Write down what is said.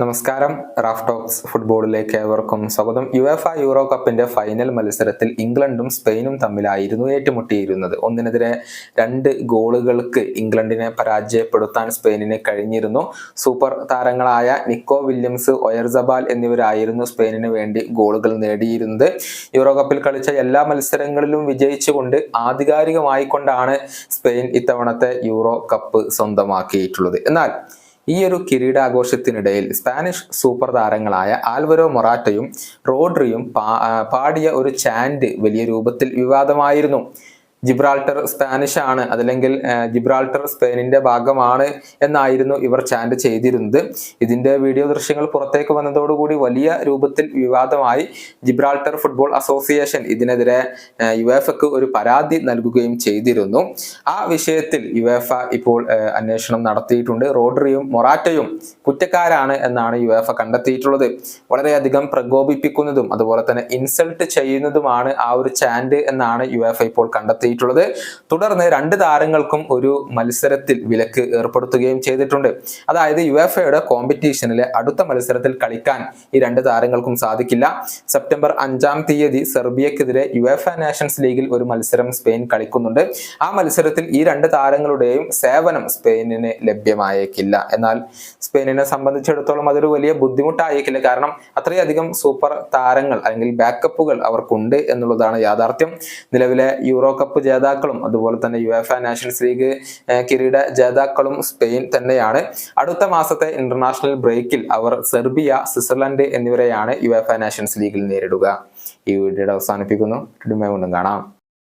നമസ്കാരം Raf talks ഫുട്ബോളിലേക്ക് ഏവർക്കും സ്വാഗതം. യു എഫ് യൂറോ കപ്പിന്റെ ഫൈനൽ മത്സരത്തിൽ ഇംഗ്ലണ്ടും സ്പെയിനും തമ്മിലായിരുന്നു ഏറ്റുമുട്ടിയിരുന്നത്. ഒന്നിനെതിരെ രണ്ട് ഗോളുകൾക്ക് ഇംഗ്ലണ്ടിനെ പരാജയപ്പെടുത്താൻ സ്പെയിനിന് കഴിഞ്ഞിരുന്നു. സൂപ്പർ താരങ്ങളായ നിക്കോ വില്യംസ് ഒയർസബാൽ എന്നിവരായിരുന്നു സ്പെയിനിന് വേണ്ടി ഗോളുകൾ നേടിയിരുന്നത്. യൂറോ കപ്പിൽ കളിച്ച എല്ലാ മത്സരങ്ങളിലും വിജയിച്ചുകൊണ്ട് ആധികാരികമായിക്കൊണ്ടാണ് സ്പെയിൻ ഇത്തവണത്തെ യൂറോ കപ്പ് സ്വന്തമാക്കിയിട്ടുള്ളത്. എന്നാൽ ഈ ഒരു കിരീടാഘോഷത്തിനിടയിൽ സ്പാനിഷ് സൂപ്പർ താരങ്ങളായ ആൽവരോ മൊറാറ്റയും റോഡ്രിയും പാടിയ ഒരു ചാൻഡ് വലിയ രൂപത്തിൽ വിവാദമായിരുന്നു. ജിബ്രാൾട്ടർ സ്പാനിഷ് ആണ്. അതല്ലെങ്കിൽ ജിബ്രാൾട്ടർ സ്പെയിനിന്റെ ഭാഗമാണ് എന്നായിരുന്നു ഇവർ ചാൻഡ് ചെയ്തിരുന്നത്. ഇതിന്റെ വീഡിയോ ദൃശ്യങ്ങൾ പുറത്തേക്ക് വന്നതോടുകൂടി വലിയ രൂപത്തിൽ വിവാദമായി ജിബ്രാൾട്ടർ ഫുട്ബോൾ അസോസിയേഷൻ ഇതിനെതിരെ യു ഒരു പരാതി നൽകുകയും ചെയ്തിരുന്നു. ആ വിഷയത്തിൽ യു ഇപ്പോൾ അന്വേഷണം നടത്തിയിട്ടുണ്ട്. റോഡറിയും മൊറാറ്റയും കുറ്റക്കാരാണ് എന്നാണ് യുഎഫ കണ്ടെത്തിയിട്ടുള്ളത്. വളരെയധികം പ്രകോപിപ്പിക്കുന്നതും അതുപോലെ തന്നെ ഇൻസൾട്ട് ചെയ്യുന്നതുമാണ് ആ ഒരു ചാൻഡ് എന്നാണ് യുഎഫ ഇപ്പോൾ കണ്ടെത്തിയിട്ടുള്ളത്. തുടർന്ന് രണ്ട് താരങ്ങൾക്കും ഒരു മത്സരത്തിൽ വിലക്ക് ഏർപ്പെടുത്തുകയും ചെയ്തിട്ടുണ്ട്. അതായത് യു എഫ് എയുടെ കോമ്പറ്റീഷനിലെ അടുത്ത മത്സരത്തിൽ കളിക്കാൻ ഈ രണ്ട് താരങ്ങൾക്കും സാധിക്കില്ല. സെപ്റ്റംബർ അഞ്ചാം തീയതി സെർബിയക്കെതിരെ യു യുഎഫ നാഷൻസ് ലീഗിൽ ഒരു മത്സരം സ്പെയിൻ കളിക്കുന്നുണ്ട്. ആ മത്സരത്തിൽ ഈ രണ്ട് താരങ്ങളുടെയും സേവനം സ്പെയിനിന് ലഭ്യമായേക്കില്ല. എന്നാൽ സ്പെയിനിനെ സംബന്ധിച്ചിടത്തോളം അതൊരു വലിയ ബുദ്ധിമുട്ടായേക്കില്ല. കാരണം അത്രയധികം സൂപ്പർ താരങ്ങൾ അല്ലെങ്കിൽ ബാക്കപ്പുകൾ അവർക്കുണ്ട് എന്നുള്ളതാണ് യാഥാർത്ഥ്യം. നിലവിലെ യൂറോ കപ്പ് ജേതാക്കളും അതുപോലെ തന്നെ യു എഫ് നാഷൻസ് ലീഗ് കിരീട ജേതാക്കളും സ്പെയിൻ തന്നെയാണ്. അടുത്ത മാസത്തെ ഇന്റർനാഷണൽ ബ്രേക്കിൽ അവർ സെർബിയ സ്വിറ്റ്സർലൻഡ് എന്നിവരെയാണ് യു എഫ് നാഷൻസ് ലീഗിൽ നേരിടുക. ഈ വീഡിയോയുടെ അവസാനിപ്പിക്കുന്നു. കാണാം.